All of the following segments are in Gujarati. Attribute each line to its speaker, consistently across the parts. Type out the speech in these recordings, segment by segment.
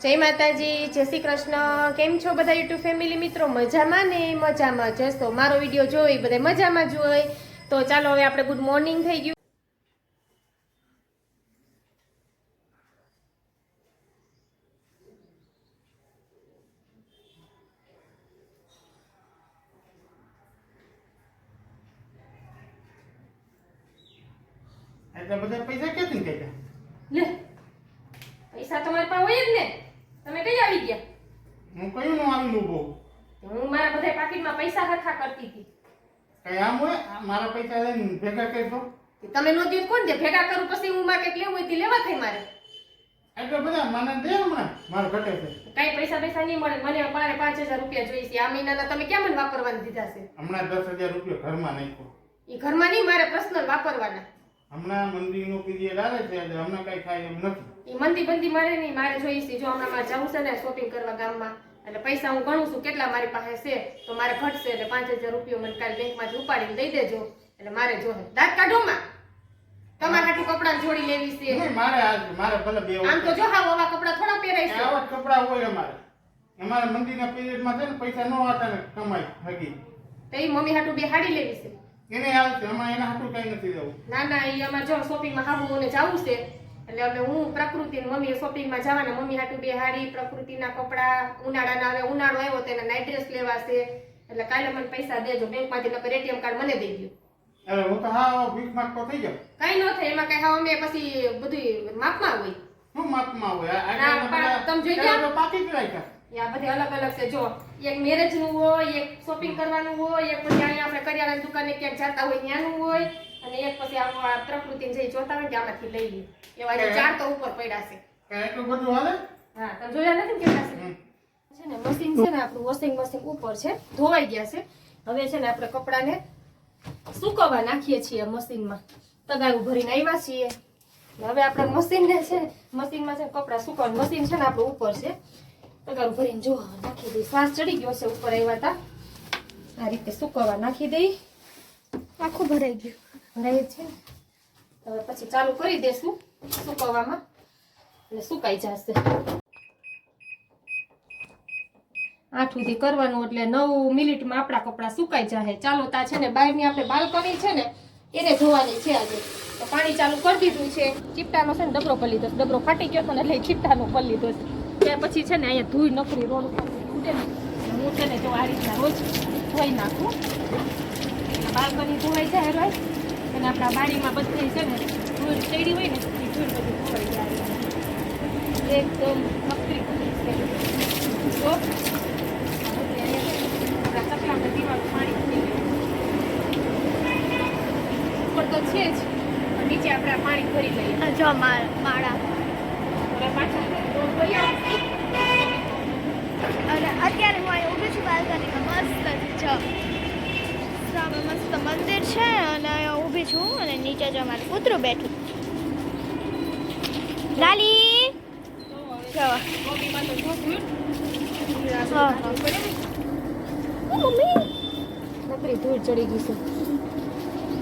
Speaker 1: જય માતાજી જય શ્રી કૃષ્ણ. કેમ છો બધા યુટ્યુબ ફેમિલી મિત્રો? મજામાં ને? મજામાં. જ તો મારો વીડિયો જોઈ બધા મજામાં જોઈ તો ચાલો હવે આપણે ગુડ મોર્નિંગ થઈ ગયું.
Speaker 2: બધા પૈસા ક્યાંથી કાઢ્યા?
Speaker 1: લે. પૈસા તમારી પાસે હોય જ ને? તમે કઈ આવી ગયા?
Speaker 2: હું કયું નું આવેલું બહુ
Speaker 1: હું મારા બધા પાકીટમાં પૈસા હરખા કરતી હતી.
Speaker 2: કયા આમ હોય? મારા પૈસા લઈને ભેગા કરી દો
Speaker 1: તમે નો દીધ કોણ દે? ભેગા કરું પછી હું માર્કેટ લેવું હોય તે લેવા થાય મારે.
Speaker 2: એટલે બધા મને દે હમણાં. મારે ઘટે છે.
Speaker 1: કઈ પૈસા પૈસા નહીં મળે. મને મારે પાંચ હજાર રૂપિયા જોઈએ છે. આ મહિનાના તમે કેમ મને વાપરવાના દીધા છે?
Speaker 2: હમણાં દસ હજાર રૂપિયા ઘરમાં નાખ્યો.
Speaker 1: એ ઘરમાં નહીં મારે પર્સનલ વાપરવાના.
Speaker 2: હમણાં મંદિરનો પીરિયડ આવે છે એટલે હમણાં કઈ થાય એમ નથી.
Speaker 1: એ મંદી બંદી મારે નહીં મારે જોઈશે જો હમણાં મારે જવું છે ને શોપિંગ કરવા ગામમાં એટલે પૈસા હું ગણું છું કેટલા મારી પાસે છે તો મારે ઘટશે એટલે પાંચ હજાર રૂપિયા મને કાલે બેંકમાંથી ઉપાડીને દઈ દેજો એટલે મારે જોહે દાંત કાઢોમાં તમારે હાટું કપડાં જોડી લેવી છે.
Speaker 2: નહીં, મારે મારે ભલે બે
Speaker 1: આમ તો જો હા આવા કપડાં થોડા પહેરાય છે.
Speaker 2: આવા કપડાં હોય અમારે. અમારે મંદિરના પીરિયડમાં છે ને પૈસા ન આવતા ને કમાઈ હગી
Speaker 1: તો એ મમ્મી હાટું બે હાડી લેવી છે.
Speaker 2: એને આવે છે અમારે એના હાટું કઈ નથી જવું.
Speaker 1: ના ના એ અમારે જો શોપિંગમાં હાવું મને જવું છે એટલે અમે હું પ્રકૃતિ મમ્મી શોપિંગમાં જવાના મમ્મી હાટું બે હાડી પ્રકૃતિના કપડાં ઉનાળાના હવે ઉનાળો આવ્યો તેના નાઇટ ડ્રેસ લેવા છે એટલે કાલે મને પૈસા દેજો બેંકમાંથી નકર એટીએમ કાર્ડ મને દઈ દો
Speaker 2: એટલે હું તો હા ભીખ માંગતો થઈ ગયો
Speaker 1: કઈ ન થાય એમાં કઈ હા અમે પછી બધું માપમાં હોય.
Speaker 2: શું માપમાં હોય? આ-
Speaker 1: તમે જોઈ ગયા?
Speaker 2: પાકી રાખ્યા.
Speaker 1: એ બધી અલગ અલગ છે. જો એક મેરેજનું હોય એક શોપિંગ કરવાનું હોય એક પછી અહીંયા આપણે કરિયાણાની દુકાને ક્યાંક જતા હોય ત્યાંનું હોય. અને એક પછી આ પ્રકૃતિને જઈ જોતા હોય ને આમાંથી લઈ લઈએ એવા જે ચાર તો ઉપર પડ્યા છે.
Speaker 2: એટલું બધું હાલે?
Speaker 1: હા તમે જોયા નથી કેટલા છે? છે ને મશીન છે ને આપણું વોશિંગ મશીન ઉપર છે ધોવાઈ ગયા છે. હવે છે ને આપણે કપડાને સુકવવા નાખીએ છીએ મશીનમાં તગારું ભરીને આવ્યા છીએ. હવે આપણે મશીનને છે મશીનમાં છે કપડાં સુકવવાનું. મશીન છે ને આપણું ઉપર છે. તગારું ભરીને જો નાખી દઈ. શ્વાસ ચડી ગયો છે ઉપર આવ્યા હતા આ રીતે સુકવવા નાખી દઈ. આખું ભરાઈ ગયું. જ છે. હવે પછી ચાલુ કરી દેશું સુકવવામાં. એટલે સુકાઈ જશે. આઠ સુધી કરવાનું એટલે નવ મિનિટમાં આપણા કપડાં સુકાઈ જાય ચાલો, તા છે ને બહારની આપણે બાલ્કની છે ને, એને ધોવાની છે આજે. તો પાણી ચાલુ કરી દીધું છે. ચીપટાનો છે ને ડબરો પલી લીધો ડબરો ફાટી ગયો હતો એટલે ચીપટાનો પલી લીધો છે પછી છે ને અહીંયા ધૂળ નકરી રોડ ઉપર ફૂટે ને હું છે ને જો આ રીતના રોજ ધોઈ નાખું. બાલ્કની ધોવાઈ જાય રોજ. અને આપણા બારીમાં બધે છે ને ધૂળ ચડી હોય ને એ ધૂળ બધી ધોવાઈ જાય. એકદમ છે. જો આપણા તકલામાં દીવાનું પાણી થઈ ગયું. ઉપર તો છે જ નીચે આપણે પાણી ભરી લઈએ.
Speaker 3: જો માળા
Speaker 1: હવે પાછા
Speaker 3: અને અત્યારે હું અહીં ઊભી છું બાલ્કનીમાં. મસ્ત જો સામે મસ્ત મંદિર છે અને ઊભી છું અને નીચે જો મારું કૂતરું બેઠું. લાલી. મમ્મી!
Speaker 1: ધૂળ ચડી ગઈ છે.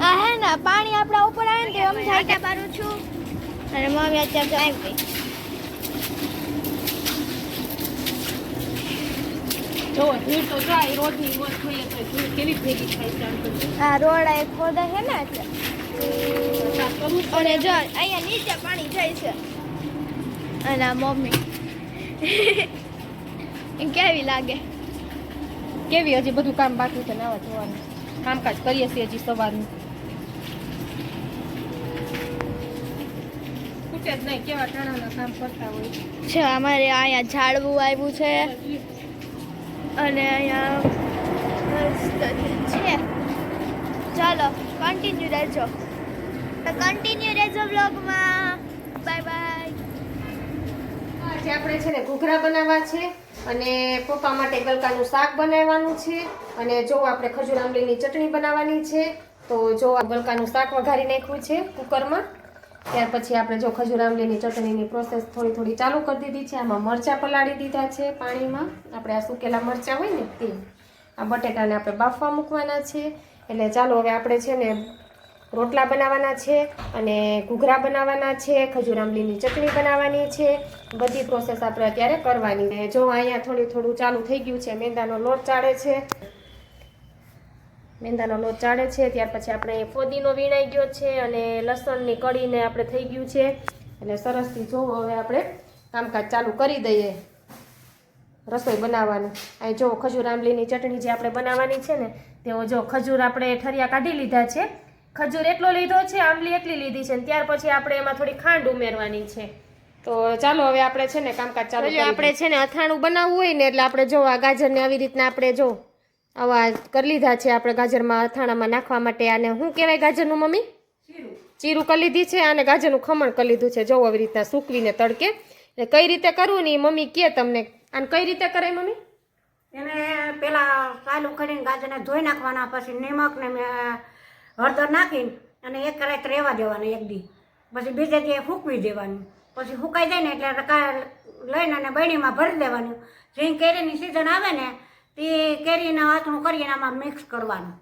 Speaker 3: આ હે ને પાણી આપણા ઉપર આવે ને તો એમ કે છું. અને મમ્મી અત્યારે આવી ગઈ.
Speaker 1: જો ધૂળ તો જાય રોડની મોજ જોઈએ તો ધૂળ કેવી ભેગી થાય છે
Speaker 3: આ રોડ ખોદા છે ને
Speaker 1: જ
Speaker 3: અને જો અહીંયા નીચે પાણી જાય છે. અને આ મમ્મી. કેવી લાગે?
Speaker 1: કેવી હજી બધું કામ બાકી છે નાવા જોવાનું? કામકાજ કરીએ છીએ હજી સવારનું. ખૂટે જ નહીં કેવા ટાણાના કામ કરતા હોય.
Speaker 3: છે અમારે અહીંયા ઝાડવું આવ્યું છે. અને અહીંયા છે. ચાલો કન્ટિન્યુ રહેજો. તો કન્ટિન્યુ રહેજો બ્લોગમાં બાય બાય
Speaker 1: આજે આપણે છે ને ઘૂઘરા બનાવવા છે અને પપ્પા માટે ગલકાનું શાક બનાવવાનું છે અને જો આપણે ખજૂર આંબલીની ચટણી બનાવવાની છે તો જો ગલકાનું શાક વઘારી નાખ્યું છે કુકરમાં. ત્યાર પછી આપણે જો ખજૂર ચટણીની પ્રોસેસ થોડી થોડી ચાલુ કરી દીધી છે. આમાં મરચાં પલાળી દીધા છે પાણીમાં. આપણે આ સુકેલા મરચાં હોય ને તે આ બટેટાને આપણે બાફવા મૂકવાના છે. એટલે ચાલો હવે આપણે છે ને રોટલા બનાવવાના છે અને ઘૂઘરા બનાવવાના છે ખજૂર આંબલીની ચટણી બનાવવાની છે. બધી પ્રોસેસ આપણે અત્યારે કરવાની. જો અહીંયા થોડું થોડું ચાલુ થઈ ગયું છે, મેંદાનો લોટ ચાળે છે. મેંદાનો લોટ ચાળે છે ત્યાર પછી આપણે ફોદીનો વીણાઈ ગયો છે અને લસણની કઢીને આપણે થઈ ગયું છે. એટલે સરસથી જોવો હવે આપણે કામકાજ ચાલુ કરી દઈએ. રસોઈ બનાવવાનું. અહીં જો ખજૂર આંબલીની ચટણી જે આપણે બનાવવાની છે ને તેઓ જો ખજૂર આપણે ઠરિયા કાઢી લીધા છે. ખજૂર એટલો લીધો છે આંબલી એટલી લીધી છે ને ત્યાર પછી આપણે એમાં થોડી ખાંડ ઉમેરવાની છે. તો ચાલો હવે આપણે છે ને કામકાજ ચાલુ. આપણે છે ને અથાણું બનાવવું હોય ને એટલે આપણે જો આ ગાજરને આવી રીતના આપણે જો આવા કરી લીધા છે આપણે ગાજરમાં અથાણામાં નાખવા માટે આને શું કહેવાય ગાજરનું મમ્મી? ચીરું. કરી લીધી છે અને ગાજરનું ખમણ કરી લીધું છે. જો આવી રીતના સૂકવીને તડકે. એટલે કઈ રીતે કરવું ને મમ્મી કે તમને. અને કઈ રીતે કરે મમ્મી?
Speaker 4: એને પેલા સાલ કરીને ગાજરને ધોઈ નાખવાના પછી નિમક ને હળદર નાખીને અને એક રાત રહેવા દેવાની એક દી. પછી બીજે દી ફૂંકવી દેવાનું. પછી સુકાઈ જાય ને એટલે લઈને અને બરણીમાં ભરી દેવાનું. જે કેરીની સિઝન આવે ને તે કેરીના હાથનું કરીને આમાં મિક્સ કરવાનું.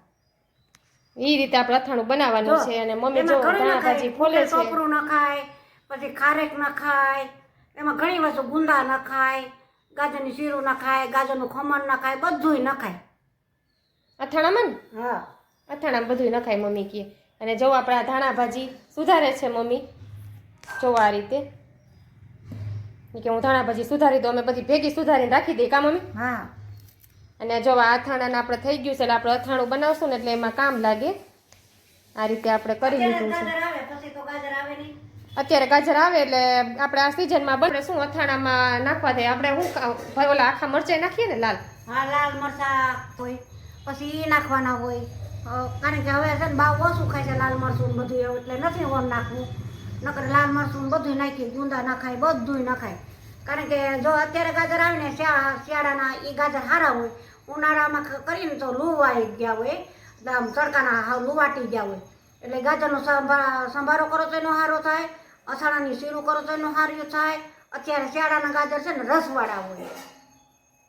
Speaker 1: એ રીતે આપણે અથાણું બનાવવાનું છે અને મમ્મી જો
Speaker 4: એમાં
Speaker 1: ધાણા ભાજી ફોલે છે.
Speaker 4: ટોપરું ખાય પછી ખારેક ન ખાય એમાં ઘણી વસ્તુ ગુંદા ન ખાય ગાજરની શીરું ન ખાય ગાજરનું ખમણ ન ખાય બધુંય નખાય.
Speaker 1: અથાણામાં ને?
Speaker 4: હા.
Speaker 1: અથાણામાં બધું નખાય મમ્મી કહે અને જો આપણે આ ધાણા ભાજી સુધારે છે મમ્મી જો આ રીતે. કે હું ધાણા ભાજી સુધારી દઉં અમે બધી ભેગી સુધારીને રાખી દઈએ કા મમ્મી?
Speaker 4: હા.
Speaker 1: અને જો આ અથાણાને આપણે થઈ ગયું છે એટલે આપણે અથાણું બનાવશું ને એટલે એમાં કામ લાગે. આ રીતે આપણે કરી લીધું છે. અત્યારે ગાજર આવે એટલે આપણે આ સિઝનમાં બને. શું અથાણામાં નાખવા થાય આપણે ભાઈ ઓલા આખા મરચાઈ નાખીએ ને લાલ?
Speaker 4: હા લાલ મરચા હોય પછી એ નાખવાના હોય. કારણ કે હવે છે ને બહુ ઓછું ખાય છે લાલ મરચું બધું એવું એટલે નથી ઓન નાખવું. નકર લાલ મરચું બધું નાખી ગુંદા નાખાય બધું નાખાય કારણ કે જો અત્યારે ગાજર આવે ને શિયાળા શિયાળાના એ ગાજર સારા હોય ઉનાળામાં કરીને તો લુવાઈ ગયા હોય. આમ તડકાના હાવ લુવાટી ગયા હોય. એટલે ગાજરનો સંભા સંભારો કરો તો એનો સારો થાય. અથાણાની શીરું કરો તો એનો સારું થાય. અત્યારે શિયાળાના ગાજર છે ને રસવાળા હોય.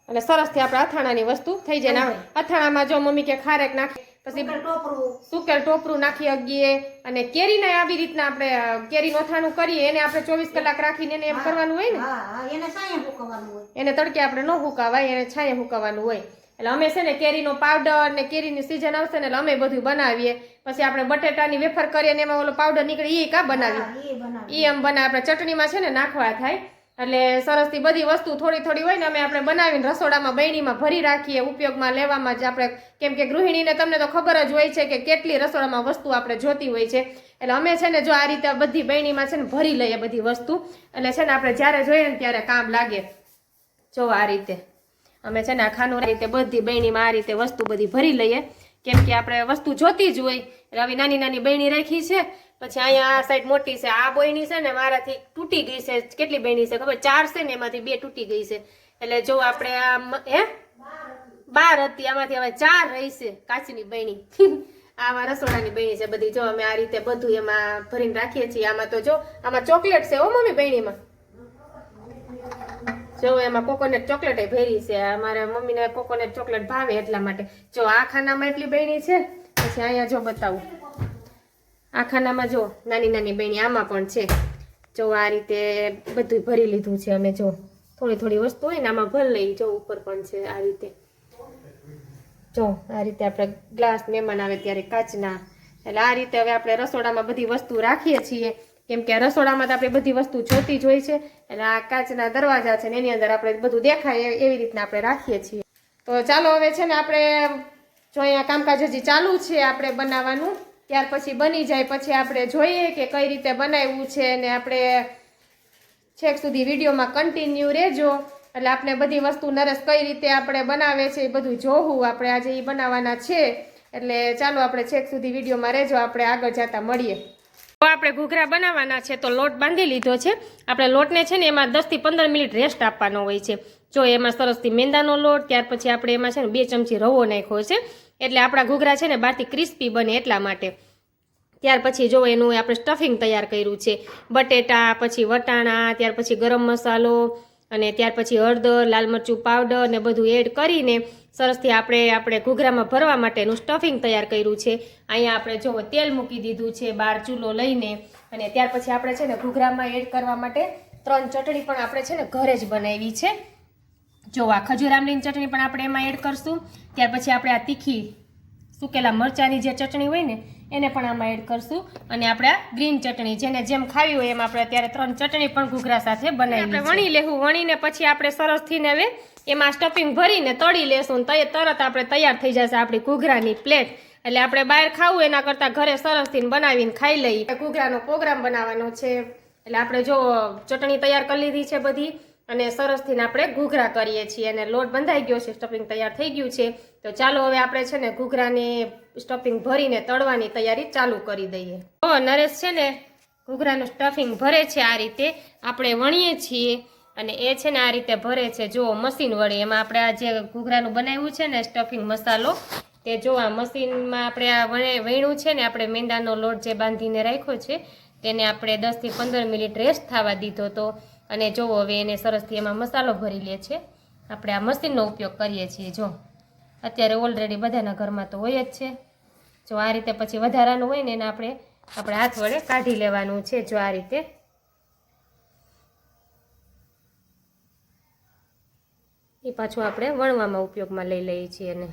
Speaker 1: અને સરસથી આપણે અથાણાની વસ્તુ થઈ જાય ને અથાણામાં જો મમ્મી કે ખારેક નાખી પછી
Speaker 4: ટોપરું.
Speaker 1: સુકેલ ટોપરું નાખી અગીએ. અને કેરીને આવી રીતના આપણે કેરીનું અથાણું કરીએ. એને આપણે ચોવીસ કલાક રાખીને એને એમ કરવાનું હોય ને.
Speaker 4: એને
Speaker 1: તડકે આપણે ન હુકાવાય એને છાંયે હુકાવાનું હોય. એટલે અમે છે ને કેરીનો પાવડર ને કેરીની સિઝન આવશે ને એટલે અમે બધું બનાવીએ. પછી આપણે બટેટાની વેફર કરીએ ને એમાં ઓલો પાવડર નીકળે એ કા બનાવીએ? એ એમ બનાવે. આપણે ચટણીમાં છે ને નાખવા થાય. એટલે સરસથી બધી વસ્તુ થોડી થોડી હોય ને અમે આપણે બનાવીને રસોડામાં બૈણીમાં ભરી રાખીએ ઉપયોગમાં લેવામાં જ આપણે. કેમ કે ગૃહિણીને તમને તો ખબર જ હોય છે કે કેટલી રસોડામાં વસ્તુ આપણે જોતી હોય છે. એટલે અમે છે ને જો આ રીતે બધી બૈણીમાં છે ને ભરી લઈએ બધી વસ્તુ. એટલે છે ને આપણે જ્યારે જોઈએ ને ત્યારે કામ લાગે. જો આ રીતે. અમે છે ને ખાનું રીતે બધી બહેણીમાં આ રીતે વસ્તુ બધી ભરી લઈએ. કેમ કે આપણે વસ્તુ જોતી જ હોય. આવી નાની નાની બહેણી રાખી છે. પછી અહીંયા આ સાઈડ મોટી છે. આ બહેણી છે ને મારાથી તૂટી ગઈ છે. કેટલી બહેણી છે ખબર? ચાર છે ને એમાંથી બે તૂટી ગઈ છે. એટલે જો આપણે આ હે? બાર હતી. આમાંથી હવે ચાર રહી છે કાચની બહેણી આમાં રસોડાની બહેણી છે બધી. જો અમે આ રીતે બધું એમાં ભરીને રાખીએ છીએ. આમાં તો જો, આમાં ચોકલેટ છે ઓ મમ્મી બહેણીમાં જો એમાં કોકોનટ ચોકલેટ ભેરી છે, અમારા મમ્મીને કોકોનટ ચોકલેટ ભાવે એટલા માટે. જો આ ખાનામાં એટલી બહેણી છે, પછી અહીંયા જો બતાવું. આ ખાનામાં જો નાની નાની બહેણી આમાં પણ છે. જો આ રીતે બધું ભરી લીધું છે અમે જો. થોડી થોડી વસ્તુ હોય ને આમાં ભરી લઈ જો ઉપર પણ છે આ રીતે. જો આ રીતે આપણે ગ્લાસ મહેમાન આવે ત્યારે કાચના. એટલે આ રીતે હવે આપણે રસોડામાં બધી વસ્તુ રાખીએ છીએ. કેમ કે રસોડામાં તો આપણે બધી વસ્તુ જોતી જ હોય છે. અને આ કાચના દરવાજા છે ને એની અંદર આપણે બધું દેખાય એવી રીતના આપણે રાખીએ છીએ. તો ચાલો હવે છે ને આપણે જો અહીંયા કામકાજ હજી ચાલુ છે આપણે બનાવવાનું. ત્યાર પછી બની જાય પછી આપણે જોઈએ કે કઈ રીતે બનાવ્યું છે અને આપણે છેક સુધી વિડીયોમાં કન્ટિન્યુ રહેજો. એટલે આપણે બધી વસ્તુ નરસ કઈ રીતે આપણે બનાવે છે એ બધું જોવું. આપણે આજે એ બનાવવાના છે. એટલે ચાલો આપણે છેક સુધી વિડીયોમાં રહેજો. આપણે આગળ જતા મળીએ. તો આપણે ઘૂઘરા બનાવવાના છે તો લોટ બાંધી લીધો છે. આપણે લોટને છે ને એમાં દસથી પંદર મિનિટ રેસ્ટ આપવાનો હોય છે. જો એમાં સરસથી મેંદાનો લોટ, ત્યાર પછી આપણે એમાં છે ને બે ચમચી રવો નાખ્યો છે. એટલે આપણા ઘૂઘરા છે ને બહારથી ક્રિસ્પી બને એટલા માટે. ત્યાર પછી જો એનું આપણે સ્ટફિંગ તૈયાર કર્યું છે. બટેટા, પછી વટાણા, ત્યાર પછી ગરમ મસાલો અને ત્યાર પછી હળદર, લાલ મરચું પાવડર ને બધું એડ કરીને સરસથી આપણે આપણે ઘૂઘરામાં ભરવા માટેનું સ્ટફિંગ તૈયાર કર્યું છે. અહીંયા આપણે જો તેલ મૂકી દીધું છે, બાર ચૂલો લઈને. અને ત્યાર પછી આપણે છે ને ઘૂઘરામાં એડ કરવા માટે ત્રણ ચટણી પણ આપણે છે ને ઘરે જ બનાવી છે. જો આ ખજૂર ચટણી પણ આપણે એમાં એડ કરશું. ત્યાર પછી આપણે આ તીખી સુકેલા મરચાંની જે ચટણી હોય ને એને પણ આમાં એડ કરશું. અને આપણે ગ્રીન ચટણી જેને જેમ ખાવી હોય એમ આપણે અત્યારે ત્રણ ચટણી પણ ઘૂઘરા સાથે બનાવી આપણે વણી લેવું વણીને પછી આપણે સરસથી ને હવે એમાં સ્ટફિંગ ભરીને તળી લેશું તરત આપણે તૈયાર થઈ જશે આપણી ઘૂઘરાની પ્લેટ એટલે આપણે બહાર ખાવું એના કરતાં ઘરે સરસથી બનાવીને ખાઈ લઈએ. ઘૂઘરાનો પ્રોગ્રામ બનાવવાનો છે. એટલે આપણે જો ચટણી તૈયાર કરી લીધી છે બધી અને સરસથી આપણે ઘૂઘરા કરીએ છીએ. અને લોટ બંધાઈ ગયો છે સ્ટફિંગ તૈયાર થઈ ગયું છે. તો ચાલો હવે આપણે છે ને ઘૂઘરાની સ્ટફિંગ ભરીને તળવાની તૈયારી ચાલુ કરી દઈએ. તો નરેશ છે ને ઘૂઘરાનું સ્ટફિંગ ભરે છે આ રીતે. આપણે વણીએ છીએ અને એ છે ને આ રીતે ભરે છે. જો મશીન વડે એમાં આપણે આ જે ઘૂઘરાનું બનાવ્યું છે ને સ્ટફિંગ મસાલો, તે જો આ મશીનમાં આપણે આ વણે વણ્યું છે ને આપણે મેંદાનો લોટ જે બાંધીને રાખ્યો છે, તેને આપણે દસથી પંદર મિનિટ રેસ્ટ થવા દીધો તો અને જોવો હવે એને સરસથી એમાં મસાલો ભરી લે છે. આપણે આ મશીનનો ઉપયોગ કરીએ છીએ. જો અત્યારે ઓલરેડી બધાના ઘરમાં તો હોય જ છે. જો આ રીતે પછી વધારાનું હોય ને એને આપણે આપણે હાથ વડે કાઢી લેવાનું છે જો આ રીતે. એ પાછું આપણે વણવામાં ઉપયોગમાં લઈ લઈએ છીએ એને.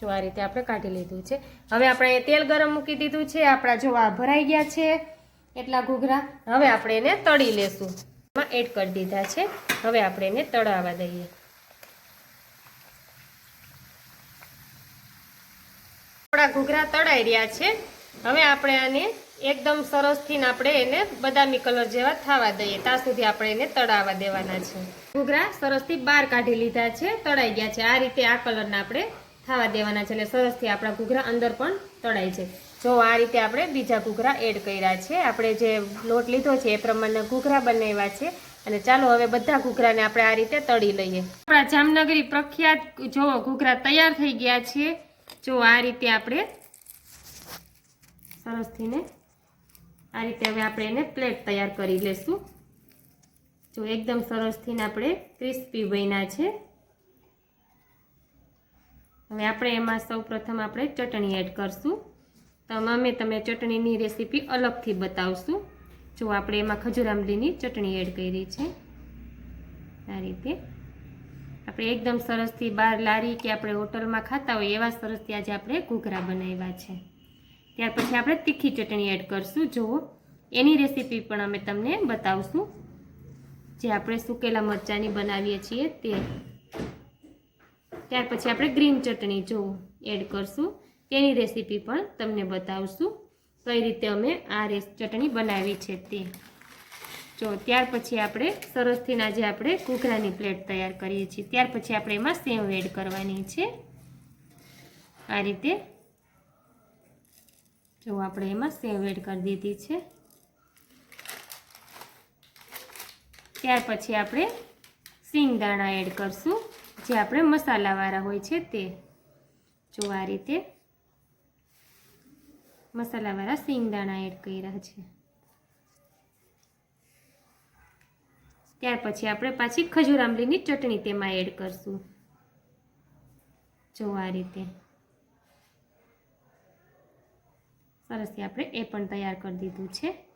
Speaker 1: જો આ રીતે આપણે કાઢી લીધું છે. હવે આપણે તેલ ગરમ મૂકી દીધું છે. આપણા જો આ ભરાઈ ગયા છે એટલા ઘૂઘરા. હવે આપણે એને તળી લેશું. એડ કરી દીધા છે. હવે આપણે એને તળાવવા દઈએ. આપણા ઘૂઘરા તળાઈ રહ્યા છે. હવે આપણે આને એકદમ સરસથી આપણે એને બદામી કલર જેવા થવા દઈએ. ત્યાં સુધી આપણે એને તળાવવા દેવાના છે. ઘૂઘરા સરસથી બહાર કાઢી લીધા છે, તળાઈ ગયા છે. આ રીતે આ કલરના આપણે થવા દેવાના છે એટલે સરસથી આપણા ઘૂઘરા અંદર પણ તળાય છે. જો આ રીતે આપણે બીજા ઘૂઘરા એડ કર્યા છે, આપણે જે લોટ લીધો છે એ પ્રમાણે ઘૂઘરા બનાવ્યા છે. અને ચાલો હવે બધા ઘૂઘરાને આપણે આ રીતે તળી લઈએ. આપણા જામનગરી પ્રખ્યાત જો ઘૂઘરા તૈયાર થઈ ગયા છે. જો આ રીતે આપણે સરસથી ને આ રીતે હવે આપણે એને પ્લેટ તૈયાર કરી લેશું. જો એકદમ સરસથી ને આપણે ક્રિસ્પી બન્યા છે. હવે આપણે એમાં સૌ પ્રથમ આપણે ચટણી એડ કરશું. તો અમે તમે ચટણીની રેસીપી અલગથી બતાવશું. જો આપણે એમાં ખજૂર આંબલીની ચટણી એડ કરી છે. આ રીતે. આપણે એકદમ સરસથી બહાર લારી કે આપણે હોટલમાં ખાતા હોય એવા સરસથી આજે આપણે ઘૂઘરા બનાવ્યા છે. ત્યાર પછી આપણે તીખી ચટણી એડ કરશું. જુઓ એની રેસીપી પણ અમે તમને બતાવશું. જે આપણે સુકેલા મરચાંની બનાવીએ છીએ તે. ત્યાર પછી આપણે ગ્રીન ચટણી જો એડ કરશું. તેની રેસીપી પણ તમને બતાવશું. કઈ રીતે અમે આ રેસ, ચટણી બનાવી છે તે. જો ત્યાર પછી આપણે સરસથી આજે આપણે ઘૂઘરાની પ્લેટ તૈયાર કરીએ છીએ, ત્યાર પછી આપણે એમાં સેવ એડ કરવાની છે. આ રીતે જો આપણે એમાં સેવ એડ કરી દીધી છે. ત્યાર પછી આપણે સિંગદાણા એડ કરશું, જે આપણે મસાલાવાળા હોય છે તે. જો આ રીતે મસાલાવાળા સિંગદાણા એડ કર્યા છે. ત્યાર પછી આપણે પાછી ખજૂર આંબલીની ચટણી તેમાં એડ કરશું. જો આ રીતે. સરસથી આપણે એ પણ તૈયાર કરી દીધું છે.